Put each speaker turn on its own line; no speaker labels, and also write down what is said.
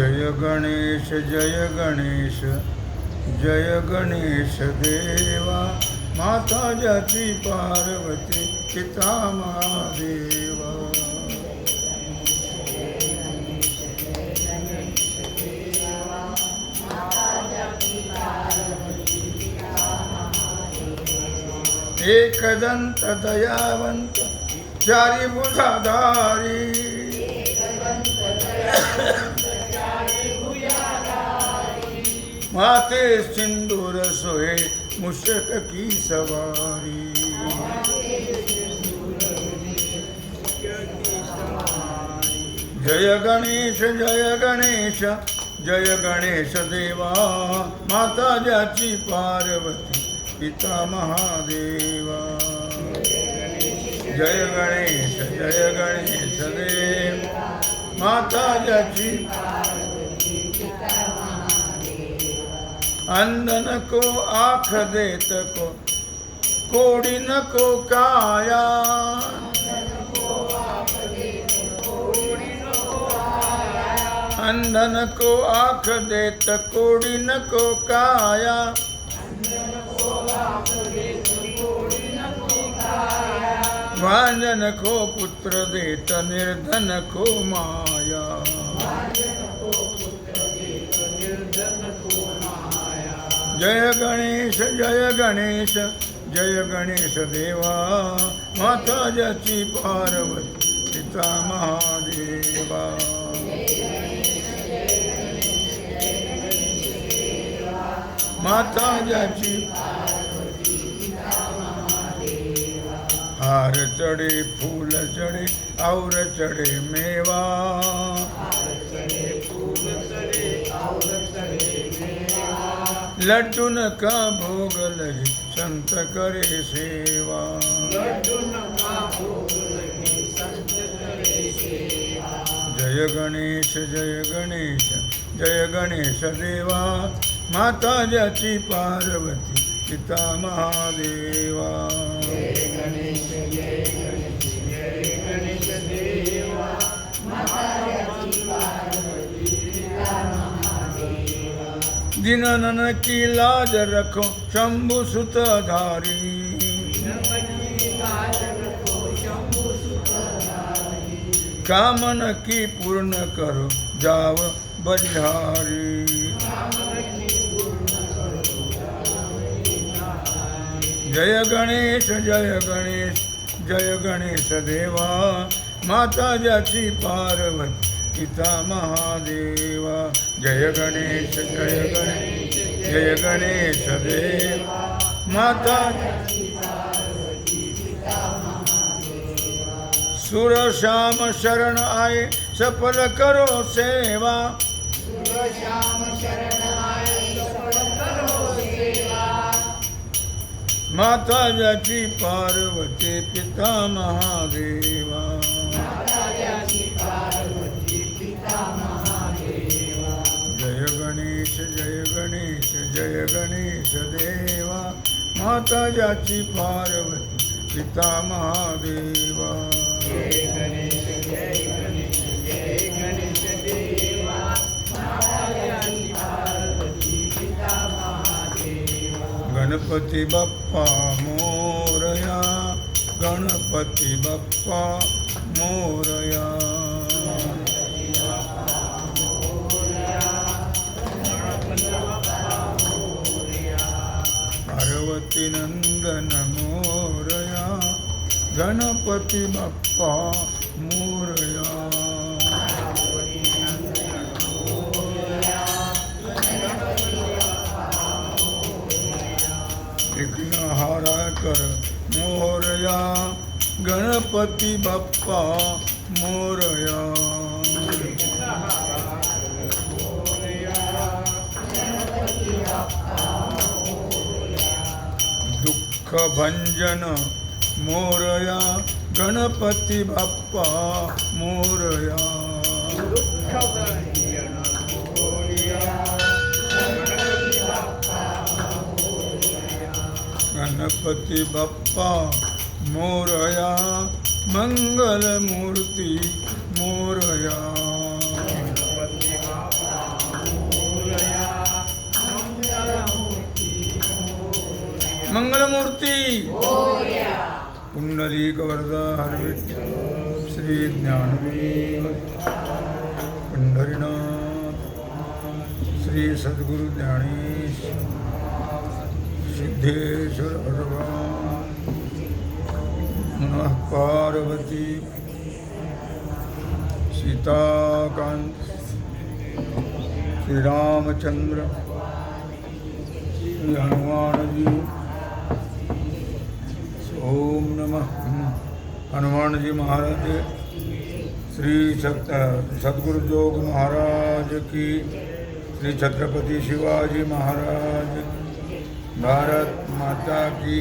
जय गणेश जय गणेश जय गणेश देवा, माता जाती पार्वती, पिता महादेवा। एकदंत दयावंत चारी माते सिंदूर सोहे मुशक की सवारी। जय गणेश जय गणेश जय गणेश देवा माता जाची पार्वती पिता महादेवा। जय गणेश जय गणेश देव माता जाची अंधन को आख देत को, कोड़ी न को काया। अंधन को आख देत, कोड़ी न को काया। भांजन को पुत्र देत, निर्धन को माया। जय गणेश जय गणेश जय गणेश देवा माता जची पार्वती पिता महादेवा. माता जाची हार चढ़े फूल चढ़े और चढ़े मेवा. लड्डून का भोग लगे संत करे सेवा. जय गणेश जय गणेश जय गणेश देवा. माता जाची पार्वती पिता महादेवा. जिनन की लाज रखो, शंभु सुत धारी कामन की पूर्ण करो जाव बलिहारी। जय गणेश जय गणेश जय गणेश देवा। माता जाची पार्वती। पिता महादेवा। जय गणेश जय गणेश जय गणेश देव। माता सुर श्याम शरण आए, सफल करो सेवा। माता जाची पार्वती पिता महादेवा। जय गणेश जय गणेश जय गणेश देवा। माता जाची पार्वती पिता महादेवा। गणपति बाप्पा मोरया। गणपति बाप्पा मोरया। गणपती बाप्पा मोरया। विघ्नहारा कर मोरया। गणपति बाप्पा मोरया। दुख भंजन मोरया गणपती बाप्पा मोरया. गणपती बाप्पा मोरया. मंगलमूर्ती मोरया. मंगलमूर्ती ਕੁੰਡਲੀ ਕਵਰਦਾ ਹਰ ਵਿੱਚ, ਸ੍ਰੀ ਗਿਆਨ ਵੀ ਪੰਡਰੀਨਾਥ, ਸ੍ਰੀ ਸਤਗੁਰੂ ਧਿਆਣੀ ਸਿੱਧੇਸ਼ਰ ਅਰਵਾਨ ਮਨੋਹ ਪਾਰਵਤੀ ਸੀਤਾ ਕਾਂਤ ਸ੍ਰੀ ਰਾਮਚੰਦਰ ਹਨੂਮਾਨ ਜੀ ओम नमः। हनुमान जी महाराज, श्री सत सदगुरु जोग महाराज की, श्री छत्रपति शिवाजी महाराज, भारत माता की